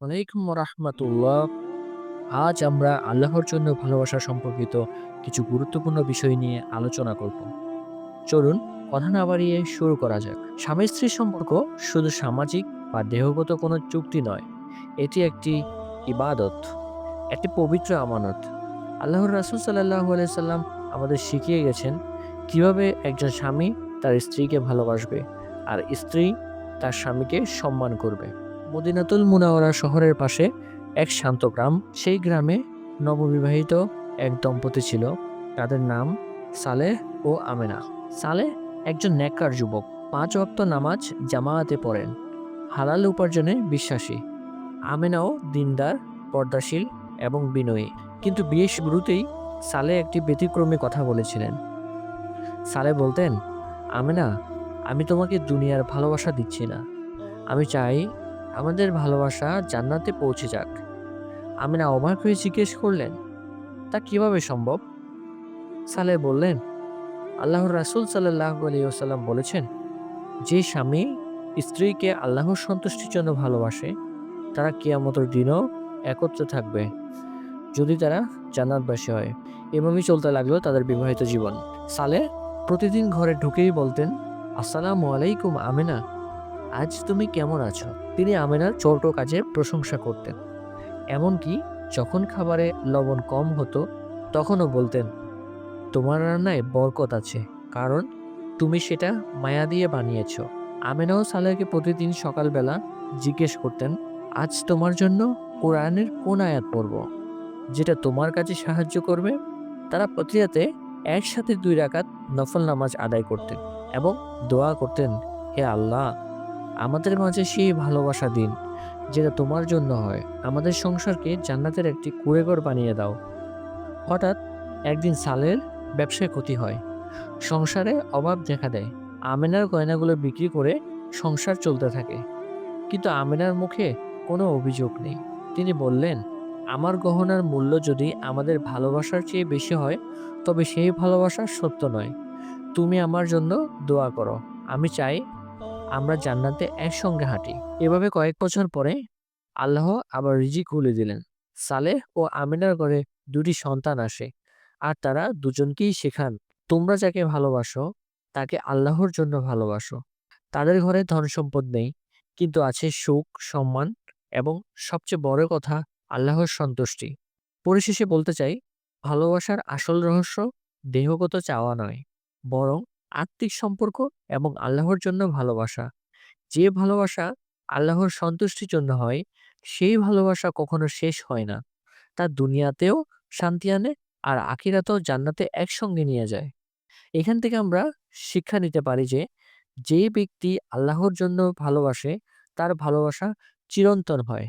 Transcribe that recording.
ওয়ালাইকুম রাহমাতুল্লাহ। আজ আমরা আল্লাহর জন্য ভালোবাসা সম্পর্কিত কিছু গুরুত্বপূর্ণ বিষয় নিয়ে আলোচনা করব। চলুন কথা না বাড়িয়ে শুরু করা যাক। স্বামী-স্ত্রীর সম্পর্ক শুধু সামাজিক বা দেহগত কোনো চুক্তি নয়। এটি একটি ইবাদত, একটি পবিত্র আমানত। আল্লাহর রাসূল আলাইহি সাল্লাম আমাদের শিখিয়ে গেছেন কীভাবে একজন স্বামী তার স্ত্রীকে ভালোবাসবে আর স্ত্রী তার স্বামীকে সম্মান করবে। মদিনাতুল মুনাওয়ারা শহরের পাশে এক শান্ত গ্রাম। সেই গ্রামে নববিবাহিত এক দম্পতি ছিল। তাদের নাম সালেহ ও আমেনা। সালেহ একজন নেককার যুবক। পাঁচ ওয়াক্ত নামাজ জামায়াতে পড়েন। হালাল উপার্জনে বিশ্বাসী। আমেনাও দিনদার, পর্দাশীল এবং বিনয়ী। কিন্তু বিয়ের শুরুতেই সালে একটি ব্যতিক্রমী কথা বলেছিলেন। সালেহ বলতেন, আমেনা, আমি তোমাকে দুনিয়ার ভালোবাসা দিচ্ছি না। আমি চাই আমাদের ভালোবাসা জান্নাতে পৌঁছে যাক। আমিনা অবাক হয়ে জিজ্ঞেস করলেন, তা কীভাবে সম্ভব? সালে বললেন, আল্লাহর রাসূল সাল্লাল্লাহু আলাইহি ওয়াসাল্লাম বলেছেন, যে স্বামী স্ত্রীকে আল্লাহর সন্তুষ্টির জন্য ভালোবাসে, তারা কিয়ামতের দিনও একত্রে থাকবে, যদি তারা জান্নাতবাসী হয়। এভাবেই চলতে লাগল তাদের বিবাহিত জীবন। সালে প্রতিদিন ঘরে ঢুকেই বলতেন, আসসালামু আলাইকুম আমেনা, আজ তুমি কেমন আছো? তিনি আমেনার ছোট কাজের প্রশংসা করতেন। এমনকি যখন খাবারে লবণ কম হতো, তখনও বলতেন, তোমার রান্নায় বরকত আছে, কারণ তুমি সেটা মায়া দিয়ে বানিয়েছ। আমেনাও সালেহকে প্রতিদিন সকালবেলা জিজ্ঞেস করতেন, আজ তোমার জন্য কোরআনের কোন আয়াত পড়ব, যেটা তোমার কাজে সাহায্য করবে? তারা প্রতি রাতে একসাথে দুই রাকাত নফল নামাজ আদায় করতেন এবং দোয়া করতেন, হে আল্লাহ, আমাদের মাঝে সেই ভালোবাসা দিন, যেটা তোমার জন্য হয়। আমাদের সংসারকে জান্নাতের একটি কুঁড়েঘর বানিয়ে দাও। হঠাৎ একদিন সালের ব্যবসায় ক্ষতি হয়। সংসারে অভাব দেখা দেয়। আমেনার গয়নাগুলো বিক্রি করে সংসার চলতে থাকে। কিন্তু আমেনার মুখে কোনো অভিযোগ নেই। তিনি বললেন, আমার গহনার মূল্য যদি আমাদের ভালোবাসার চেয়ে বেশি হয়, তবে সেই ভালোবাসা সত্য নয়। তুমি আমার জন্য দোয়া করো। আমি চাই আমরা জান্নাতে একসঙ্গে হাঁটি। এভাবে কয়েক বছর পরে আল্লাহ আবার রিজিক খুলে দিলেন। সালেহ ও আমিনার ঘরে দুটি সন্তান আসে আর তারা দুজনকেই শেখান তোমরা যাকে ভালোবাসো তাকে আল্লাহর জন্য ভালোবাসো। তাদের ঘরে ধন সম্পদ নেই কিন্তু আছে সুখ, সম্মান এবং সবচেয়ে বড় কথা আল্লাহর সন্তুষ্টি। পরিশেষে বলতে চাই ভালোবাসার আসল রহস্য দেহগত চাওয়া নয় বরং আত্মিক সম্পর্ক এবং আল্লাহর জন্য ভালোবাসা। যে ভালোবাসা আল্লাহর সন্তুষ্টির জন্য হয়, সেই ভালোবাসা কখনো শেষ হয় না। তা দুনিয়াতেও শান্তি আনে আর আখিরাতেও জান্নাতে একসঙ্গে নিয়ে যায়। এখান থেকে আমরা শিক্ষা নিতে পারি যে, যে ব্যক্তি আল্লাহর জন্য ভালোবাসে, তার ভালোবাসা চিরন্তন হয়।